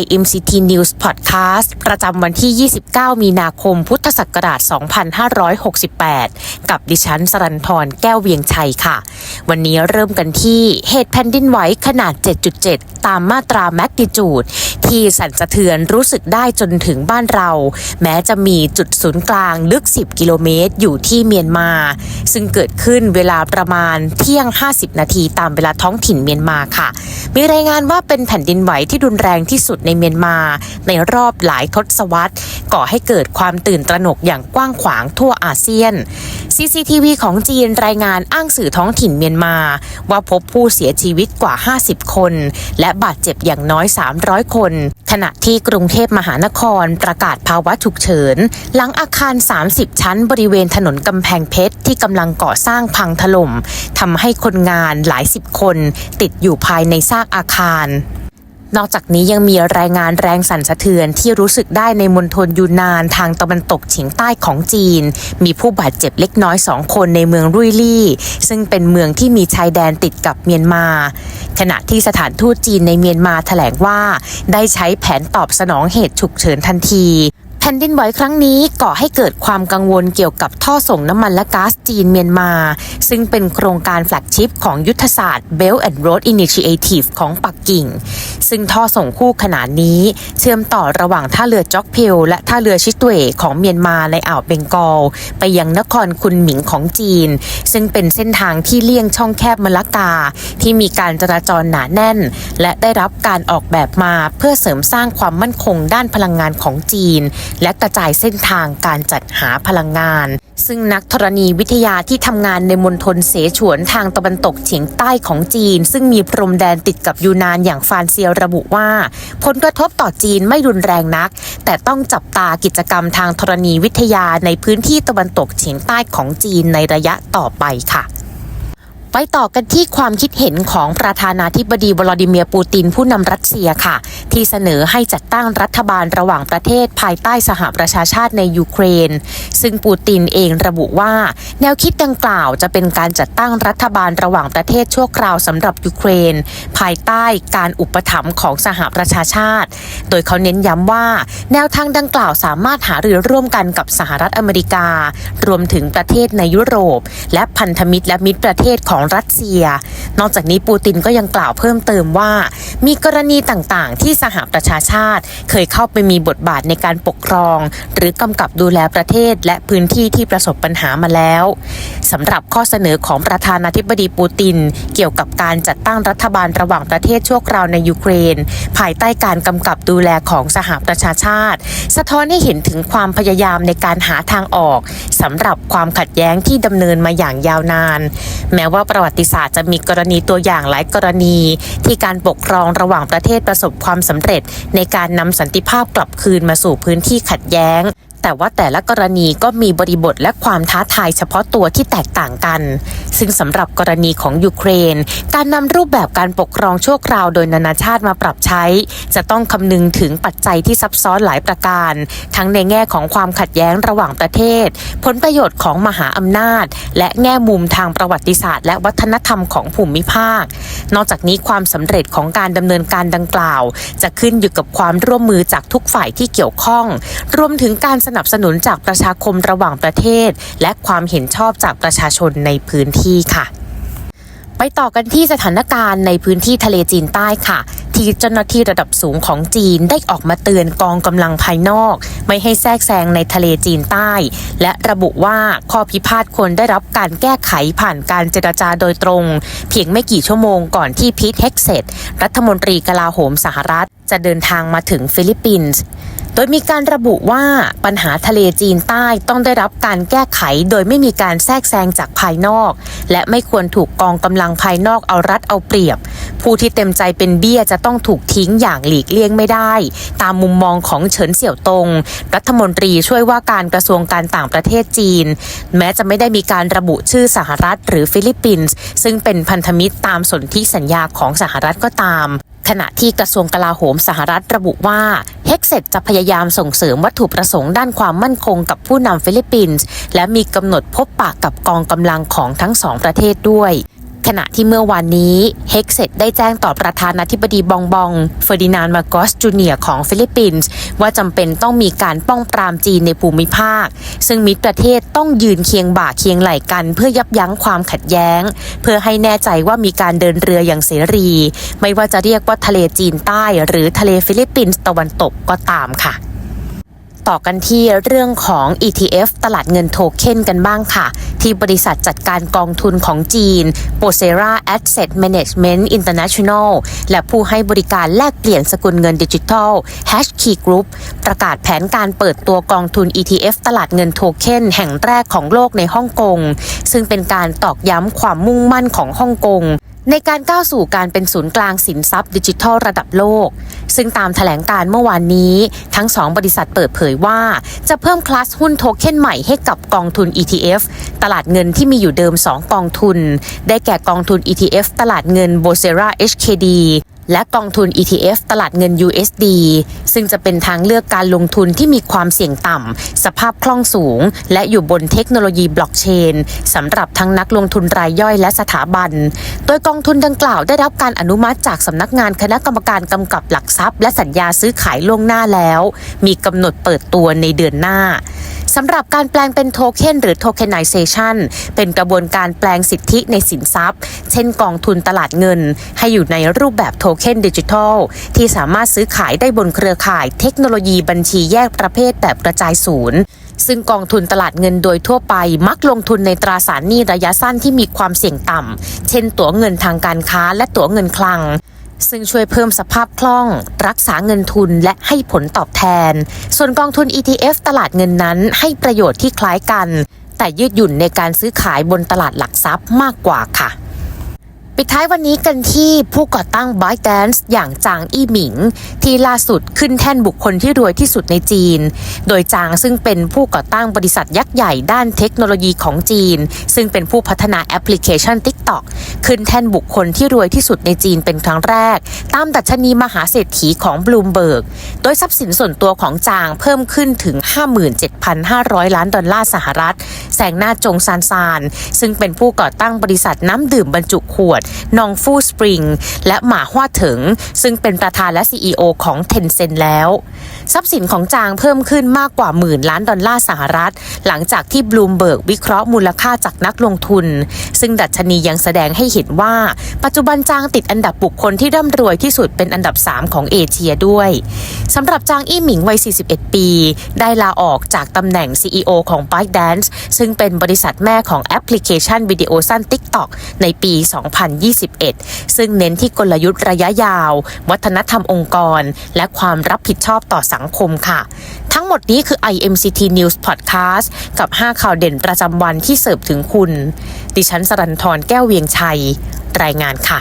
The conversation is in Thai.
IMCT News Podcast ประจำวันที่ 29 มีนาคม พุทธศักราช 2568 กับดิฉันสรันทรแก้วเวียงชัยค่ะ วันนี้เริ่มกันที่เหตุแผ่นดินไหวขนาด 7.7 ตามมาตราแมกนิจูด ที่สั่นสะเทือนรู้สึกได้จนถึงบ้านเรา แม้จะมีจุดศูนย์กลางลึก 10 กิโลเมตร อยู่ที่เมียนมา ซึ่งเกิดขึ้นเวลาประมาณเที่ยง 50 นาทีตามเวลาท้องถิ่นเมียนมาค่ะ มีรายงานว่าเป็นแผ่นดินไหวที่รุนแรงที่สุดในเมียนมา ในรอบหลายทศวรรษ ก่อให้เกิดความตื่นตระหนกอย่างกว้างขวางทั่วอาเซียน CCTV ของจีนรายงานอ้างสื่อท้องถิ่นเมียนมา ว่าพบผู้เสียชีวิตกว่า 50 คน และบาดเจ็บอย่างน้อย 300 คน ขณะที่กรุงเทพมหานครประกาศภาวะฉุกเฉิน หลังอาคาร 30 ชั้นบริเวณถนนกำแพงเพชรที่กำลังก่อสร้างพังถล่มทำให้คนงานหลายสิบคน ติดอยู่ภายในซากอาคาร นอกจากนี้ยังมีรายงานแรงสั่นสะเทือนที่รู้สึกได้ในมณฑลยูนนานทางตะวันตกเฉียงใต้ของจีน มีผู้บาดเจ็บเล็กน้อยสองคนในเมืองรุยลี่ ซึ่งเป็นเมืองที่มีชายแดนติดกับเมียนมา ขณะที่สถานทูตจีนในเมียนมาแถลงว่า ได้ใช้แผนตอบสนองเหตุฉุกเฉินทันที ผ่นดินไหวครั้งนี้ก่อให้เกิดความกังวลเกี่ยวกับท่อส่งน้ำมันและก๊าซจีนเมียนมา ซึ่งเป็นโครงการแฟลกชิพของยุทธศาสตร์ Belt and Road Initiative ของปักกิ่ง ซึ่งท่อส่งคู่ขนานนี้ เชื่อมต่อระหว่างท่าเรือจ็อกเพลและท่าเรือชิตเวของเมียนมาในอ่าวเบงกอล ไปยังนครคุนหมิงของจีน ซึ่งเป็นเส้นทางที่เลี่ยงช่องแคบมะละกา ที่มีการจราจรหนาแน่น และได้รับการออกแบบมาเพื่อเสริมสร้างความมั่นคงด้านพลังงานของจีนและกระจายเส้นทางการจัดหาพลังงาน ซึ่งนักธรณีวิทยาที่ทำงานในมณฑลเสฉวนทางตะวันตกเฉียงใต้ของจีน ซึ่งมีพรมแดนติดกับยูนานอย่างฟานเซียระบุว่า ผลกระทบต่อจีนไม่รุนแรงนัก แต่ต้องจับตากิจกรรมทางธรณีวิทยาในพื้นที่ตะวันตกเฉียงใต้ของจีนในระยะต่อไปค่ะ ไปต่อกันที่ความคิดเห็นของประธานาธิบดีวลาดิเมียร์ปูตินผู้นำรัสเซียค่ะ ที่เสนอให้จัดตั้งรัฐบาลระหว่างประเทศภายใต้สหประชาชาติในยูเครน ซึ่งปูตินเองระบุว่า แนวคิดดังกล่าวจะเป็นการจัดตั้งรัฐบาลระหว่างประเทศชั่วคราวสำหรับยูเครน ภายใต้การอุปถัมภ์ของสหประชาชาติ โดยเขาเน้นย้ำว่า แนวทางดังกล่าวสามารถหารือร่วมกันกับสหรัฐอเมริกา รวมถึงประเทศในยุโรป และพันธมิตรและมิตรประเทศของรัสเซีย นอกจากนี้ปูตินก็ยังกล่าวเพิ่มเติมว่า มีกรณีต่างๆ ที่สหประชาชาติ เคยเข้าไปมีบทบาทในการปกครอง หรือกำกับดูแลประเทศและพื้นที่ที่ประสบปัญหามาแล้วสำหรับข้อเสนอของประธานาธิบดีปูติน เกี่ยวกับการจัดตั้งรัฐบาลระหว่างประเทศชั่วคราวในยูเครน ภายใต้การกำกับดูแลของสหประชาชาติ สะท้อนให้เห็นถึงความพยายามในการหาทางออกสำหรับความขัดแย้งที่ดำเนินมาอย่างยาวนาน แม้ว่าประวัติศาสตร์จะมีกรณีตัวอย่างหลายกรณี ที่การปกครองระหว่างประเทศประสบความสำเร็จ ในการนำสันติภาพกลับคืนมาสู่พื้นที่ขัดแย้ง แต่ว่าแต่ละกรณีก็มีบริบทและความท้าทายเฉพาะตัวที่แตกต่างกัน ซึ่งสำหรับกรณีของยูเครน การนำรูปแบบการปกครองชั่วคราวโดยนานาชาติมาปรับใช้ จะต้องคำนึงถึงปัจจัยที่ซับซ้อนหลายประการ ทั้งในแง่ของความขัดแย้งระหว่างประเทศ ผลประโยชน์ของมหาอำนาจ และแง่มุมทางประวัติศาสตร์ และวัฒนธรรมของภูมิภาค นอกจากนี้ความสำเร็จของการดำเนินการดังกล่าว จะขึ้นอยู่กับความร่วมมือจากทุกฝ่ายที่เกี่ยวข้อง รวมถึงการสนับสนุนจากประชาคมระหว่างประเทศ และความเห็นชอบจากประชาชนในพื้นที่ค่ะไปต่อกันที่สถานการณ์ในพื้นที่ทะเลจีนใต้ค่ะ ที่เจ้าหน้าที่ระดับสูงของจีนได้ออกมาเตือนกองกำลังภายนอก ไม่ให้แทรกแซงในทะเลจีนใต้ และระบุว่าข้อพิพาทควรได้รับการแก้ไขผ่านการเจรจาโดยตรง เพียงไม่กี่ชั่วโมงก่อนที่พีทเฮกเซตรัฐมนตรีกลาโหมสหรัฐ จะเดินทางมาถึงฟิลิปปินส์ โดยมีการระบุว่าปัญหาทะเลจีนใต้ต้องได้รับการแก้ไขโดยไม่มีการแทรกแซงจากภายนอก และไม่ควรถูกกองกำลังภายนอกเอารัดเอาเปรียบ ผู้ที่เต็มใจเป็นเบี้ยจะต้องถูกทิ้งอย่างหลีกเลี่ยงไม่ได้ ตามมุมมองของเฉินเสี่ยวตง รัฐมนตรีช่วยว่าการกระทรวงการต่างประเทศจีน แม้จะไม่ได้มีการระบุชื่อสหรัฐหรือฟิลิปปินส์ซึ่งเป็นพันธมิตรตามสนธิสัญญาของสหรัฐก็ตาม ขณะที่กระทรวงกลาโหมสหรัฐระบุว่าเฮกเซตจะพยายามส่งเสริมวัตถุประสงค์ด้านความมั่นคงกับผู้นำฟิลิปปินส์และมีกำหนดพบปะกับกองกำลังของทั้งสองประเทศด้วย ขณะที่เมื่อวานนี้เฮกเซตได้แจ้งต่อประธานาธิบดีบองบองเฟอร์ดินานมาโกสจูเนียร์ของฟิลิปปินส์ว่าจำเป็นต้องมีการป้องปรามจีนในภูมิภาค ซึ่งมิตรประเทศต้องยืนเคียงบ่าเคียงไหล่กัน เพื่อยับยั้งความขัดแย้ง เพื่อให้แน่ใจว่ามีการเดินเรืออย่างเสรี ไม่ว่าจะเรียกว่าทะเลจีนใต้ หรือทะเลฟิลิปปินส์ตะวันตกก็ตามค่ะ ต่อกันที่เรื่องของ ETF ตลาดเงินโทเค็นกันบ้างค่ะ ที่บริษัทจัดการกองทุนของจีน p o s e r a Asset Management International และผู้ให้บริการแลกเปลี่ยนสกุลเงินดิจิทัล Hash Key Group ประกาศแผนการเปิดตัวกองทุน ETF ตลาดเงินโทเค็นแห่งแรกของโลกในฮ่องกง ซึ่งเป็นการตอกย้ำความมุ่งมั่นของฮ่องกง ในการก้าวสู่การเป็นศูนย์กลางสินทรัพย์ดิจิทัลระดับโลก ซึ่งตามแถลงการเมื่อวานนี้ ทั้งสองบริษัทเปิดเผยว่า จะเพิ่มคลาสหุ้นโทเค็นใหม่ให้กับกองทุน ETF ตลาดเงินที่มีอยู่เดิม 2 กองทุน ได้แก่กองทุน ETF ตลาดเงิน b o s e r a HKD และกองทุน ETF ตลาดเงิน USD ซึ่งจะเป็นทางเลือกการลงทุนที่มีความเสี่ยงต่ำ สภาพคล่องสูง และอยู่บนเทคโนโลยีบล็อกเชนสำหรับทั้งนักลงทุนรายย่อยและสถาบัน โดยกองทุนดังกล่าวได้รับการอนุมัติจากสำนักงานคณะกรรมการกำกับหลักทรัพย์ และสัญญาซื้อขายล่วงหน้าแล้ว มีกำหนดเปิดตัวในเดือนหน้า สำหรับการแปลงเป็นโทเค็นหรือ tokenization เป็นกระบวนการแปลงสิทธิในสินทรัพย์ เช่นกองทุนตลาดเงิน ให้อยู่ในรูปแบบโทเค็นดิจิทัล ที่สามารถซื้อขายได้บนเครือข่ายเทคโนโลยีบัญชีแยกประเภทแบบกระจายศูนย์ซึ่งกองทุนตลาดเงินโดยทั่วไปมักลงทุนในตราสารหนี้ระยะสั้นที่มีความเสี่ยงต่ำ เช่นตั๋วเงินทางการค้าและตั๋วเงินคลัง ซึ่งช่วยเพิ่มสภาพคล่อง รักษาเงินทุนและให้ผลตอบแทน ส่วนกองทุน ETF ตลาดเงินนั้นให้ประโยชน์ที่คล้ายกัน แต่ยืดหยุ่นในการซื้อขายบนตลาดหลักทรัพย์มากกว่าค่ะ ปิดท้ายวันนี้กันที่ผู้ก่อตั้ง ByteDance อย่างจางอี้หมิง ที่ล่าสุดขึ้นแท่นบุคคลที่รวยที่สุดในจีน โดยจางซึ่งเป็นผู้ก่อตั้งบริษัทยักษ์ใหญ่ด้านเทคโนโลยีของจีน ซึ่งเป็นผู้พัฒนาแอปพลิเคชัน TikTok ขึ้นแท่นบุคคลที่รวยที่สุดในจีนเป็นครั้งแรก ตามดัชนีมหาเศรษฐีของบลูมเบิร์กโดยทรัพย์สินส่วนตัวของจางเพิ่มขึ้นถึง 57,500 ล้านดอลลาร์สหรัฐแซงหน้าจงซานซานซึ่งเป็นผู้ก่อตั้งบริษัทน้ำดื่มบรรจุขวดนองฟูสปริง และหมาฮวาเถิง ซึ่งเป็นประธานและ CEO ของเทนเซ็นแล้ว ทรัพย์สินของจางเพิ่มขึ้นมากกว่าหมื่นล้านดอลลาร์สหรัฐ หลังจากที่บลูมเบิร์กวิเคราะห์มูลค่าจากนักลงทุน ซึ่งดัชนียังแสดงให้เห็นว่า ปัจจุบันจางติดอันดับบุคคลที่ร่ำรวยที่สุดเป็นอันดับ 3 ของเอเชียด้วยสำหรับจางอี้หมิงวัย 41 ปี ได้ลาออกจากตำแหน่ง CEO ของ ByteDance ซึ่งเป็นบริษัทแม่ของแอปพลิเคชันวิดีโอสั้น TikTok ในปี2021 ซึ่งเน้นที่กลยุทธ์ระยะยาว วัฒนธรรมองค์กร และความรับผิดชอบต่อสังคมค่ะ ทั้งหมดนี้คือ IMCT News Podcast กับ 5 ข่าวเด่นประจำวันที่เสิร์ฟถึงคุณ ดิฉันสรันทรแก้วเวียงชัย รายงานค่ะ